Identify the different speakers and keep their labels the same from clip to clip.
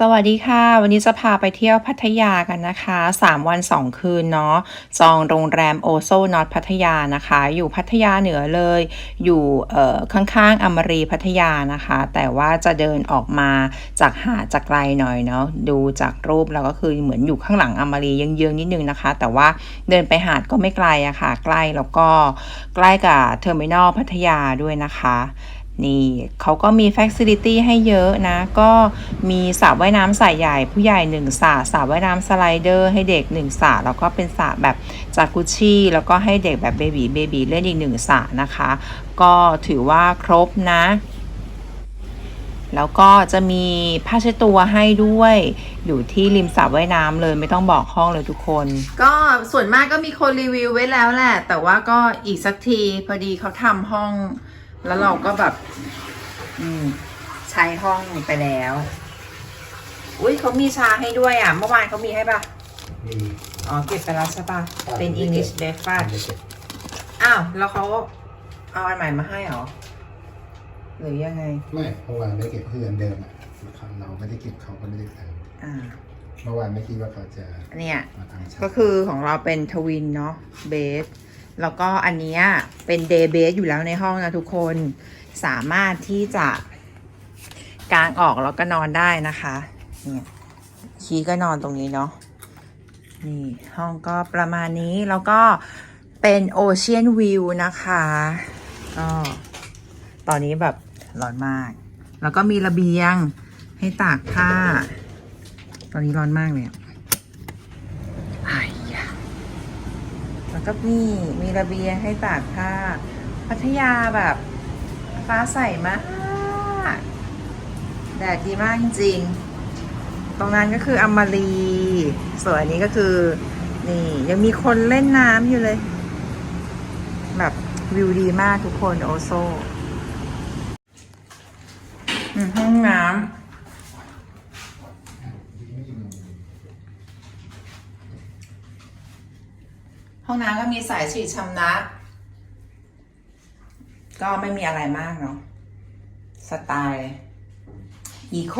Speaker 1: สวัสดีค่ะ วันนี้จะพาไปเที่ยวพัทยากันนะคะ 3 วัน 2 คืนเนาะจองโรงแรมโอโซนอตพัทยานะคะ อยู่พัทยาเหนือเลย อยู่ข้างๆอมรีพัทยานะคะ แต่ว่าจะเดินออกมาจากหาดจะไกลหน่อยเนาะดูจากรูปแล้วก็คือเหมือนอยู่ข้างหลังอมรีเยื้องๆนิดนึงนะคะ แต่ว่าเดินไปหาดก็ไม่ไกลอะค่ะ ใกล้แล้วก็ใกล้กับเทอร์มินอลพัทยาด้วยนะคะ นี่เขาก็มี f ฟ c i ลิตี้ให้เยอะนะ ก็มีสระว่ายน้ำสระใหญ่ ผู้ใหญ่1สระสระว่ายน้ำสไลเดอร์ให้เด็ก1สระแล้วก็เป็นสระแบบจากุชชี่ แล้วก็ให้เด็กแบบเบบีเบบีเล่นอีก1สระนะคะ ก็ถือว่าครบนะ แล้วก็จะมีผ้าเช็ดตัวให้ด้วย อยู่ที่ริมสระว่ายน้ำเลยไม่ต้องบอกห้องเลยทุกคน ก็ส่วนมากก็มีคนรีวิวไว้แล้วแหละ แต่ว่าก็อีกสักทีพอดีเขาทำห้อง แล้วเราก็แบบ อืม ใช้ห้องไปแล้ว อุ้ยเขามีชาให้ด้วยอะ เมื่อวานเขามีให้ปะ
Speaker 2: มี
Speaker 1: อ๋อ เก็บไปแล้วใช่ปะ
Speaker 2: อ่า
Speaker 1: เป็น
Speaker 2: ไม่เก็บ
Speaker 1: English breakfast
Speaker 2: ไม่เก็บ
Speaker 1: อ้าว แล้วเขาเอาอันใหม่มาให้เหรอ หรือยังไง
Speaker 2: ไม่เมื่อวานไม่เก็บเพื่อนเดิมอะเราไม่ได้เก็บเขาก็ไม่ได้เติม
Speaker 1: อ่า
Speaker 2: เมื่อวานไม่คิดว่าเขาจะ
Speaker 1: เนี่ย
Speaker 2: มาทำช้า
Speaker 1: ก็คือของเราเป็นทวินเนาะเบส แล้วก็อันนี้เป็นเดย์เบสอยู่แล้วในห้องนะทุกคนสามารถที่จะกางออกแล้วก็นอนได้นะคะเนี่ยคีก็นอนตรงนี้เนาะนี่ห้องก็ประมาณนี้แล้วก็เป็นโอเชียนวิวนะคะก็ตอนนี้แบบร้อนมาก แล้วก็มีระเบียงให้ตากผ้า ตอนนี้ร้อนมากเลยอะ ไอ้ยะแล้ว ก็นี่มีระเบียงให้ตากผ้า พัทยาแบบฟ้าใสมาก แดดดีมากจริงๆ ตรงนั้นก็คืออมมารี ส่วนอันนี้ก็คือ นี่ ยังมีคนเล่นน้ำอยู่เลย แบบวิวดีมากทุกคนโอโซห้องน้ำ ห้องน้ำก็มีสายฉีดชำระก็ไม่มีอะไรมากเนาะสไตล์อีโค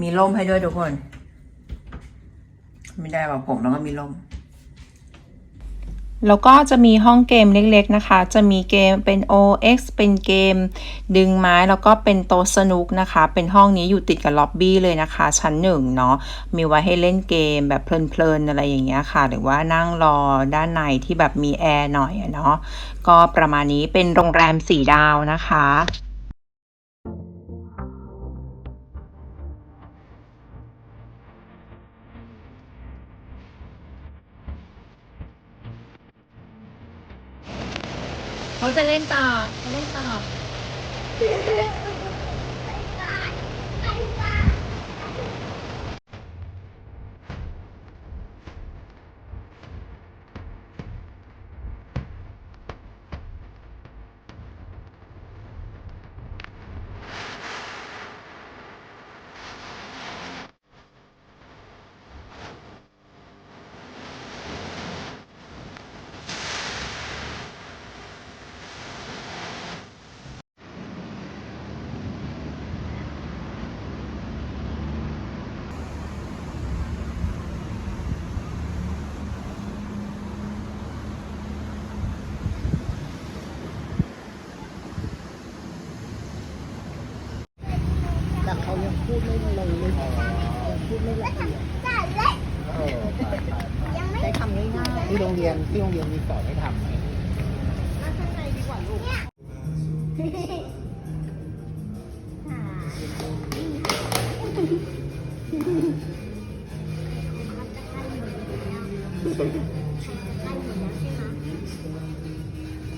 Speaker 1: มีร่มให้ด้วยทุกคน ไม่ได้ว่าผมแล้วก็มีร่ม แล้วก็จะมีห้องเกมเล็กๆนะคะ จะมีเกมเป็น OX เป็นเกม ดึงไม้แล้วก็เป็นโต๊ะสนุกนะคะ เป็นห้องนี้อยู่ติดกับล็อบบี้เลยนะคะ ชั้นหนึ่งเนาะ มีไว้ให้เล่นเกมแบบเพลินๆอะไรอย่างเงี้ยค่ะ หรือว่านั่งรอด้านในที่แบบมีแอร์หน่อยเนาะ ก็ประมาณนี้เป็นโรงแรมสี่ดาวนะคะ เขาจะเล่นต่อเขาเล่นต่อ
Speaker 3: แต่เขายังพูดไม่ลงเลยยังพูดไม่ละเอียด
Speaker 2: เออไปไปไป
Speaker 3: ใช้คำง่าย
Speaker 2: ที่โรงเรียน ที่โรงเรียนมีสอนให้ทำไหม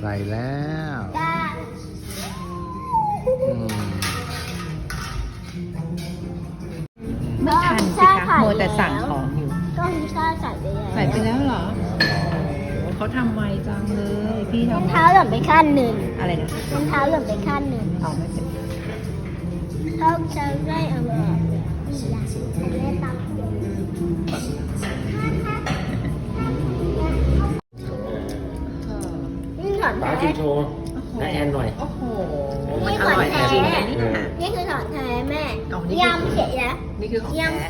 Speaker 2: ใส่แล้วอืม
Speaker 1: ไม่ทันสิคะมัวแต่สั่งของอยู่
Speaker 3: ก็มีค่าใส่ไปแล้ว
Speaker 1: ใส่ไปแล้วเหรอโอ้ เขาทำไวจังเลย พี่
Speaker 3: รอง
Speaker 1: ทำ
Speaker 3: เท้าหล่นไปขั้นหนึ่ง
Speaker 1: อะไรนะ
Speaker 3: รองเท้าหล่นไปขั้นหนึ่ง
Speaker 1: เอาไม่เป็น
Speaker 3: เขาจะได้เอามาออกนี่ล่ะจะได้ตังค์นี่ถอด
Speaker 2: ป้า
Speaker 3: แม
Speaker 2: จิ
Speaker 3: ส
Speaker 2: โชว์
Speaker 1: โอ้โห
Speaker 4: น้าแอนหน่อย
Speaker 1: โอ้โห
Speaker 3: นี่ของแท้
Speaker 1: จริงนะเนี่ย
Speaker 3: นี่คือของแท้แม่
Speaker 1: อ๋อนี่คือ
Speaker 3: ยำเสร็จแล้ว
Speaker 1: นี่คือของแท้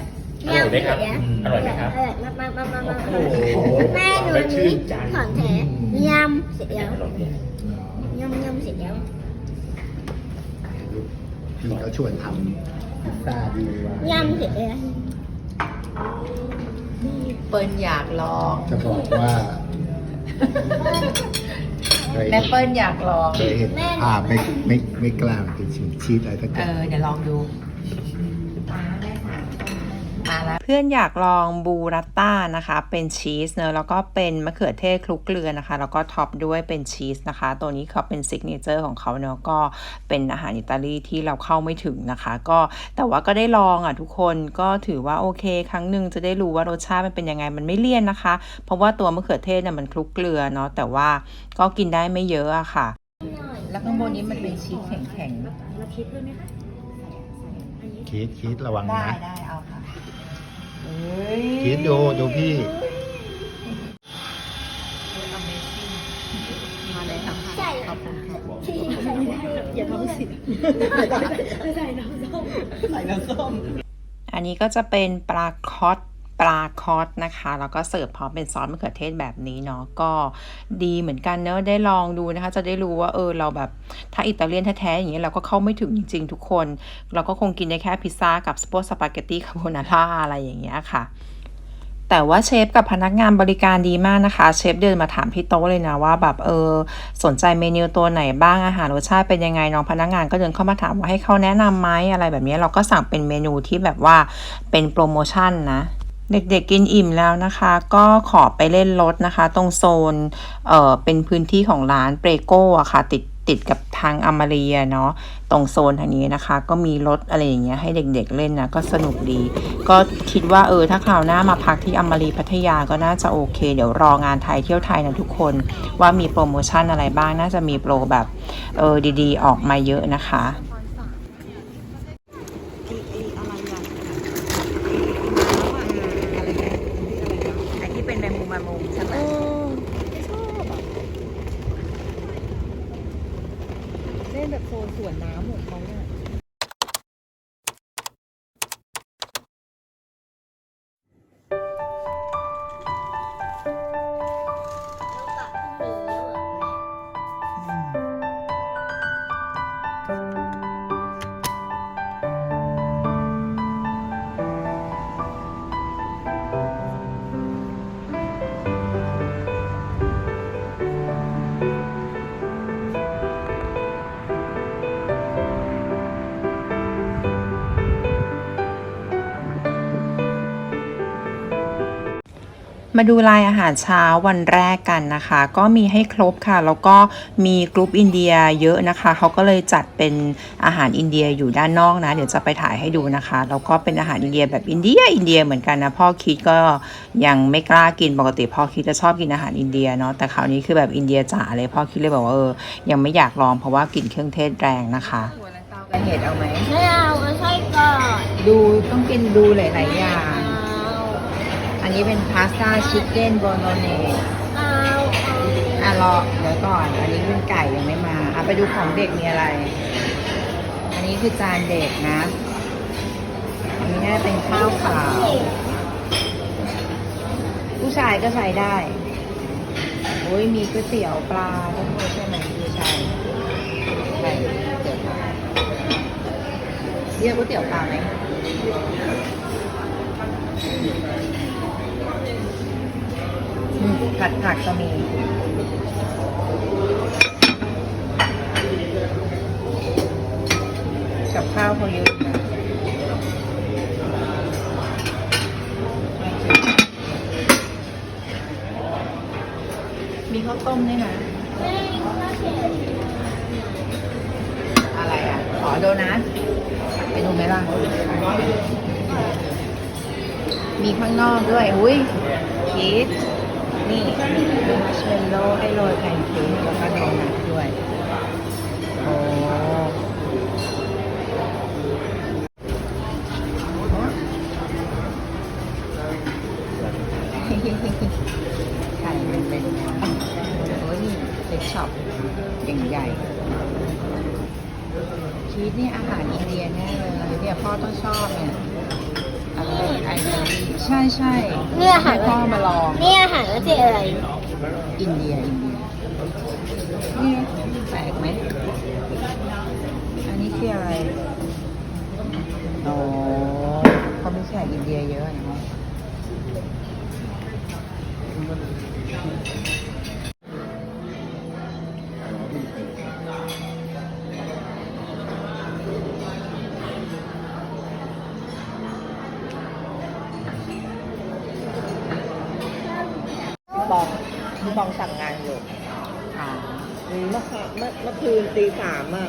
Speaker 4: อร่อยไหมครับ
Speaker 3: ยำ
Speaker 4: อร่อยไหมครับ
Speaker 3: อร่อยมากมากมากมากมาก
Speaker 4: โอ้โห
Speaker 3: แม่หนู
Speaker 4: ไม่ชื่
Speaker 3: นี้
Speaker 4: นใจ
Speaker 3: ของแท้ยำเสร็จแล้วยำยำเสร็จแล้ว
Speaker 2: พี่เขาชวนทำพิซซ่าดีว่ายำ
Speaker 3: เสร็จแล้ว
Speaker 1: เปิ้ลอยากลอง
Speaker 2: จะบอกว่าเคย
Speaker 1: แม่เปิ้ลอยากลอง
Speaker 2: เคยเห็นภาพไม่ไม่ไม่กล้าเป็นชิ้นชีสอะไรสักอ
Speaker 1: เอย่างอเดี๋ยวลองดู มาแล้วเพื่อนอยากลองบูรัตต้านะคะ เป็นชีสเนอะแล้วก็เป็นมะเขือเทศคลุกเกลือนะคะ แล้วก็ท็อปด้วยเป็นชีสนะคะ ตัวนี้เขาเป็นซิกเนเจอร์ของเขาเนอะก็เป็นอาหารอิตาลีที่เราเข้าไม่ถึงนะคะ ก็แต่ว่าก็ได้ลองอะทุกคนก็ถือว่าโอเค ครั้งหนึ่งจะได้รู้ว่ารสชาติมันเป็นยังไงมันไม่เลี่ยนนะคะ เพราะว่าตัวมะเขือเทศเนี่ยมันคลุกเกลือเนาะแต่ว่าก็กินได้ไม่เยอะอะค่ะ แล้วข้างบนนี้มันเป็นชีสแข็งๆ
Speaker 2: คิดคิดระวัง
Speaker 1: ได้
Speaker 2: นะ
Speaker 1: ได้เอาค่ะ
Speaker 2: คิดดูดูพี่
Speaker 1: มาเลยค่ะ
Speaker 3: ใช่
Speaker 1: ขอบคุณค่ะ
Speaker 3: อย่าท้องเสีย
Speaker 1: อันนี้ก็จะเป็นปลาคอต ปลาคอตนะคะ แล้วก็เสิร์ฟพร้อมเป็นซอสมะเขือเทศแบบนี้เนาะก็ดีเหมือนกันเนอะได้ลองดูนะคะ จะได้รู้ว่าเออเราแบบถ้าอิตาเลียนแท้ๆอย่างเงี้ยเราก็เข้าไม่ถึงจริง ๆ ทุกคน เราก็คงกินได้แค่พิซซ่ากับสปอสปาเกตตี้คาโบนาร่าอะไรอย่างเงี้ยค่ะแต่ว่าเชฟกับพนักงานบริการดีมากนะคะ เชฟเดินมาถามที่โต๊ะเลยนะว่าแบบเออสนใจเมนูตัวไหนบ้างอาหารรสชาติเป็นยังไงน้องพนักงานก็เดินเข้ามาถามว่าให้เขาแนะนำไหมอะไรแบบนี้เราก็สั่งเป็นเมนูที่แบบว่าเป็นโปรโมชั่นนะ เด็กๆกินอิ่มแล้วนะคะ ก็ขอไปเล่นรถนะคะ ตรงโซนเอ่อเป็นพื้นที่ของร้านเปรโก้อะค่ะ ติดติดกับทางอมาเรียเนาะตรงโซนทางนี้นะคะ ก็มีรถอะไรอย่างเงี้ยให้เด็กๆเล่นนะก็สนุกดี ก็คิดว่าเออถ้าคราวหน้ามาพักที่อมารีพัทยาก็น่าจะโอเค เดี๋ยวรองานไทยเที่ยวไทยนะทุกคน ว่ามีโปรโมชั่นอะไรบ้างน่าจะมีโปรแบบเออดีๆ ออกมาเยอะนะคะ มาดูลายอาหารเช้าวันแรกกันนะคะ ก็มีให้ครบค่ะ แล้วก็มีกรุ๊ปอินเดียเยอะนะคะ เขาก็เลยจัดเป็นอาหารอินเดียอยู่ด้านนอกนะ เดี๋ยวจะไปถ่ายให้ดูนะคะ แล้วก็เป็นอาหารอินเดียแบบอินเดียอินเดียเหมือนกันนะ พ่อคิดก็ยังไม่กล้ากินปกติพ่อคิดจะชอบกินอาหารอินเดียเนาะ แต่คราวนี้คือแบบอินเดียจ๋าเลยพ่อคิดเลยบอกว่าเออ ยังไม่อยากลองเพราะว่ากลิ่นเครื่องเทศแรงนะคะหัวลังเตากับเห็ดเอาไหม
Speaker 3: ไม่เอาเอาไส้ก่อน
Speaker 1: ดูต้องกินดูหลายๆอย่าง
Speaker 3: อา
Speaker 1: อันนี้เป็นพาสต้าชิคเก้นโบโลเนส
Speaker 3: เอาเอา
Speaker 1: อะรอเดี๋ยวก่อน อันนี้เป็นไก่ยังไม่มาอะไปดูของเด็กมีอะไร อันนี้คือจานเด็กนะ อันนี้น่าจะเป็นข้าวขาว ผู้ชายก็ใช้ได้โอ้ยมีก๋วยเตี๋ยวปลาด้วยใช่ไหมผู้ชายใช่ก๋วยเตี๋ยวปลาเรียกก๋วยเตี๋ยวปลาไหมอืม ผัดผักก็มีกับข้าวเขาเยอะมีข้าวต้มด้วยนะ
Speaker 3: อะ
Speaker 1: ไรอะอ๋อโดนัทไปดูไหมล่ะ มีข้างนอกด้วย อุ้ยชีส นี่มัชเมลโล่ให้โรยแพนเค้กแล้วก็โดนัทด้วย โอ้ไข่มันเป็นโอ้ยเล็กช็อปอย่างใหญ่ชีสนี่อาหารอินเดียแน่เลยเนี่ยพ่อต้องชอบเนี่ยอะไรไอเนอรี่ใช่ใช่
Speaker 3: นี่อาหาร
Speaker 1: ให้พ่อมาลอง
Speaker 3: นี่อาหารก็จะอะไร
Speaker 1: อินเดียอินเดียนี่แปลกไหม อันนี้คืออะไร อ๋อเขาไม่ใช่อินเดียเยอะเนาะ ตีสามอะ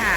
Speaker 1: ค่ะ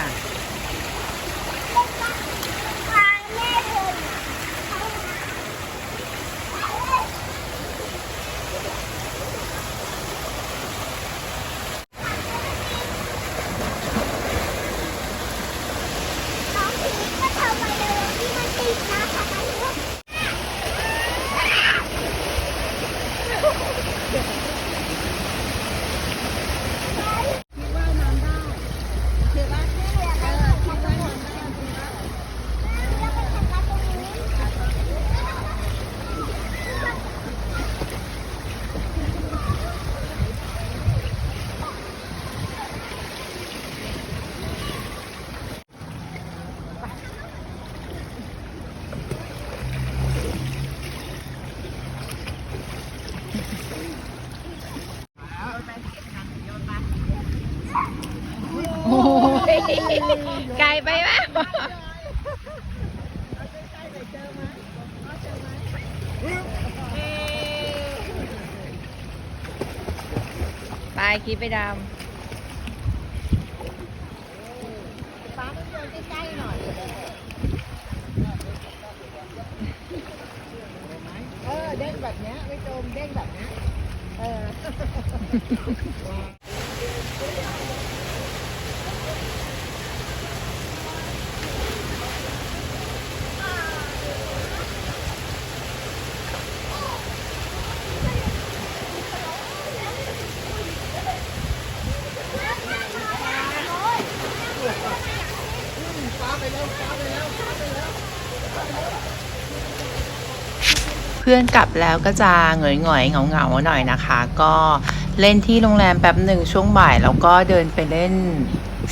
Speaker 1: โอ้ย ไป
Speaker 4: ไหมไปคิดไปดำฟ้ามั
Speaker 1: นโยนใกล้ๆหน่อย
Speaker 4: เออเด้งแบบเนี้ยไม่จมเด้งแบบเนี้ยเออ
Speaker 1: พื่อนกลับแล้วก็จะเหงยหงอยๆเหงาเหงาๆหน่อยนะคะ ก็เล่นที่โรงแรมแป๊บหนึ่งช่วงบ่ายแล้วก็เดินไปเล่น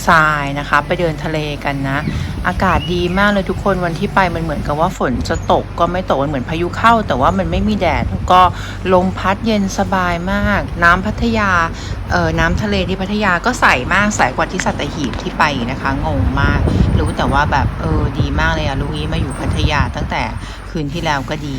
Speaker 1: ทรายนะคะ ไปเดินทะเลกันนะ อากาศดีมากเลยทุกคนวันที่ไปมันเหมือนกับว่าฝนจะตกก็ไม่ตกมันเหมือนพายุเข้า แต่ว่ามันไม่มีแดดแล้วก็ลมพัดเย็นสบายมาก น้ำพัทยาเอ่อน้ำทะเลที่พัทยาก็ใสมากใสกว่าที่สัตหีบที่ไปนะคะงงมาก รู้แต่ว่าแบบเออดีมากเลยอะลุยมาอยู่พัทยาตั้งแต่คืนที่แล้วก็ดี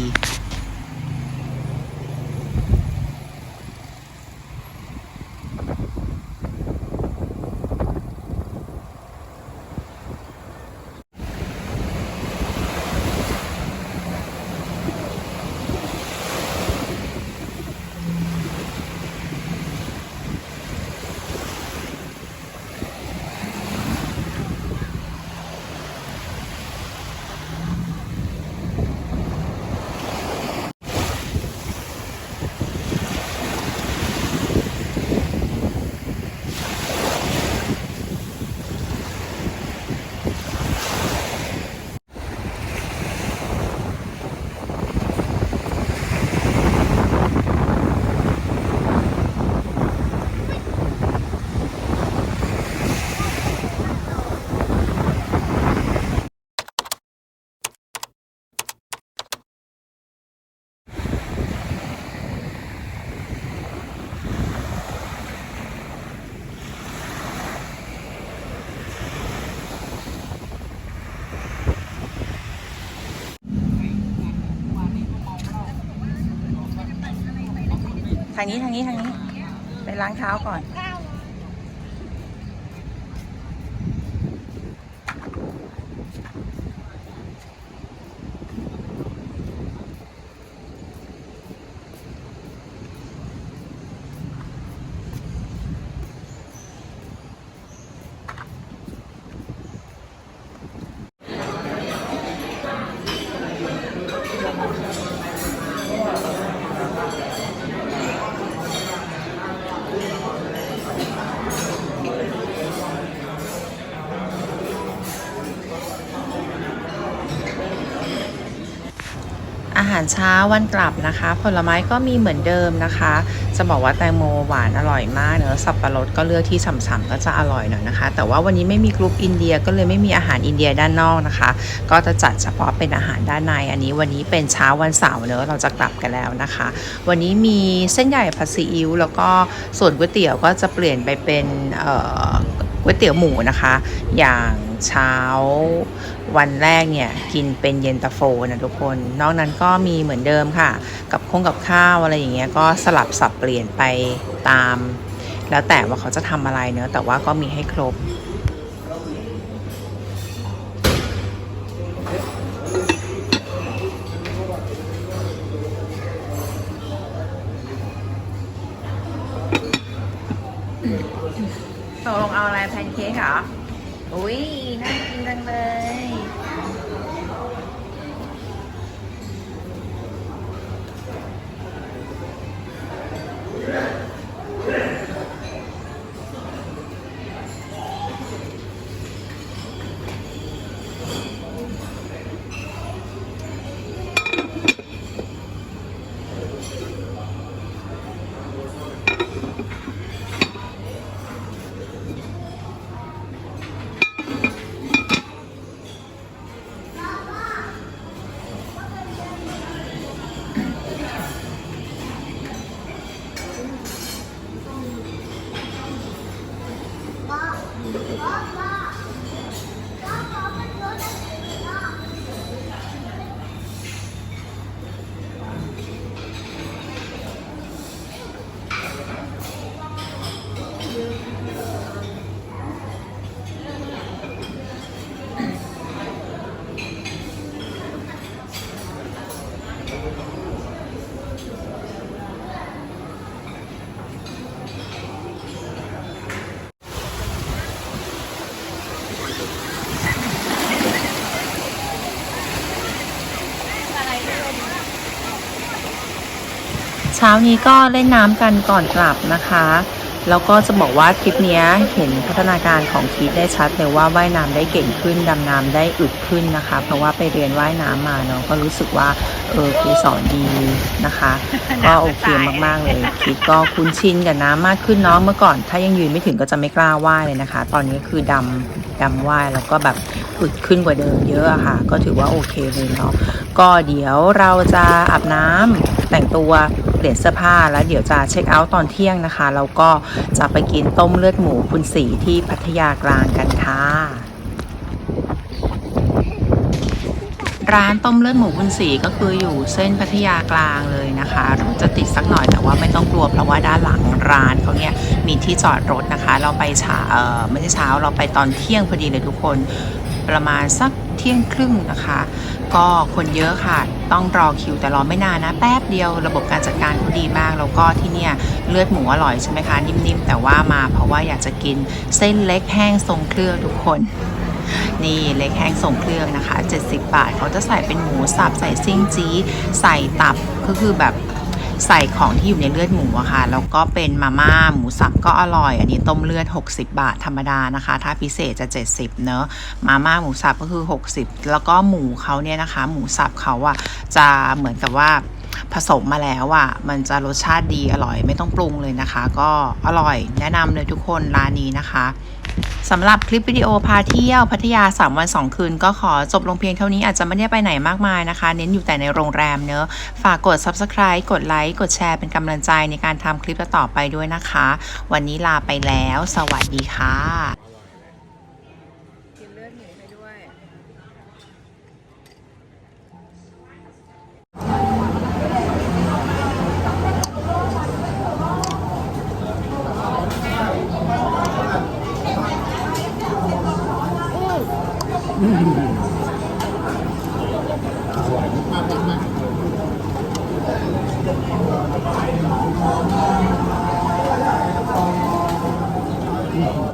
Speaker 1: ทางนี้ทางนี้ทางนี้ ไปล้างเท้าก่อนารเช้าวันกลับนะคะ ผลไม้ก็มีเหมือนเดิมนะคะ จะบอกว่าแตงโมหวานอร่อยมากเนอะสับปะรดก็เลือกที่ฉ่ำๆก็จะอร่อยหน่อยนะคะ แต่ว่าวันนี้ไม่มีกรุ๊ปอินเดียก็เลยไม่มีอาหารอินเดียด้านนอกนะคะ ก็จะจัดเฉพาะเป็นอาหารด้านใน อันนี้วันนี้เป็นเช้าวันเสาร์เนอะเราจะกลับกันแล้วนะคะ วันนี้มีเส้นใหญ่ผัดซีอิ๊วแล้วก็ส่วนก๋วยเตี๋ยวก็จะเปลี่ยนไปเป็นก๋วยเตี๋ยวหมูนะคะ อย่างเช้า วันแรกเนี่ยกินเป็นเย็นตาโฟนะทุกคน นอกนั้นก็มีเหมือนเดิมค่ะ กับคงกับข้าวอะไรอย่างเงี้ยก็สลับสับเปลี่ยนไปตาม แล้วแต่ว่าเขาจะทำอะไรเนอะแต่ว่าก็มีให้ครบตกลงเอาอะไรแพนเค้กเหรอ อุ้ยน่ากินจังเลย ช้านี้ก็เล่นน้ำกันก่อนกลับนะคะ แล้วก็จะบอกว่าทริปนี้เห็นพัฒนาการของคีดได้ชัดเลยว่าว่ายน้ำได้เก่งขึ้นดำน้ำได้อึดขึ้นนะคะ เพราะว่าไปเรียนว่ายน้ำมาเนาะก็รู้สึกว่าเออครูสอนดีนะคะ ก็โอเคมากๆเลยคิดก็คุ้นชินกับน้ำมากขึ้นเนาะเมื่อก่อน ถ้ายังยืนไม่ถึงก็จะไม่กล้าว่ายเลยนะคะ ตอนนี้คือดำดำว่ายแล้วก็แบบอึดขึ้นกว่าเดิมเยอะอะค่ะ ก็ถือว่าโอเคเลยเนาะก็เดี๋ยวเราจะอาบน้ำ แต่งตัวเปลี่ยนเสื้อผ้าแล้วเดี๋ยวจะเช็คเอาท์ตอนเที่ยงนะคะแล้วก็จะไปกินต้มเลือดหมูคุณสีที่พัทยากลางกันค่ะ ร้านต้มเลือดหมูบุญศรีก็คืออยู่เส้นพัทยากลางเลยนะคะรถจะติดสักหน่อยแต่ว่าไม่ต้องกลัวเพราะว่าด้านหลังร้านเขาเนี่ยมีที่จอดรถนะคะ เราไปเช้าเออไม่ใช่เช้าเราไปตอนเที่ยงพอดีเลยทุกคนประมาณสัก เที่ยงครึ่งนะคะ ก็คนเยอะค่ะ ต้องรอคิวแต่รอไม่นานนะ แป๊บเดียวระบบการจัดการเขาดีมาก แล้วก็ที่เนี่ยเลือดหมูอร่อยใช่ไหมคะ นิ่มๆ แต่ว่ามาเพราะว่าอยากจะกินเส้นเล็กแห้งทรงเครื่องทุกคนนี่เล็กแห้งส่งเครื่องนะคะ 70 บาท เขาจะใส่เป็นหมูสับ ใส่ซิ่งจี้ ใส่ตับก็คือแบบ ใส่ของที่อยู่ในเลือดหมูอะค่ะแล้วก็เป็นมาม่าหมูสับก็อร่อย อันนี้ต้มเลือด 60 บาทธรรมดานะคะ ถ้าพิเศษจะ 70 เนอะมาม่าหมูสับก็คือ 60 แล้วก็หมูเขาเนี่ยนะคะ หมูสับเขาอะจะเหมือนกับว่าผสมมาแล้วอะ่ะ มันจะรสชาติดีอร่อยไม่ต้องปรุงเลยนะคะ ก็อร่อยแนะนำเลยทุกคนร้านนี้นะคะ สำหรับคลิปวิดีโอพาเที่ยวพัทยา 3 วัน 2 คืน ก็ขอจบลงเพียงเท่านี้อาจจะไม่ได้ไปไหนมากมายนะคะ เน้นอยู่แต่ในโรงแรมเนอะฝากกด subscribe กดไลค์กดแชร์เป็นกำลังใจในการทำคลิปต่อไปด้วยนะคะ วันนี้ลาไปแล้ว สวัสดีค่ะ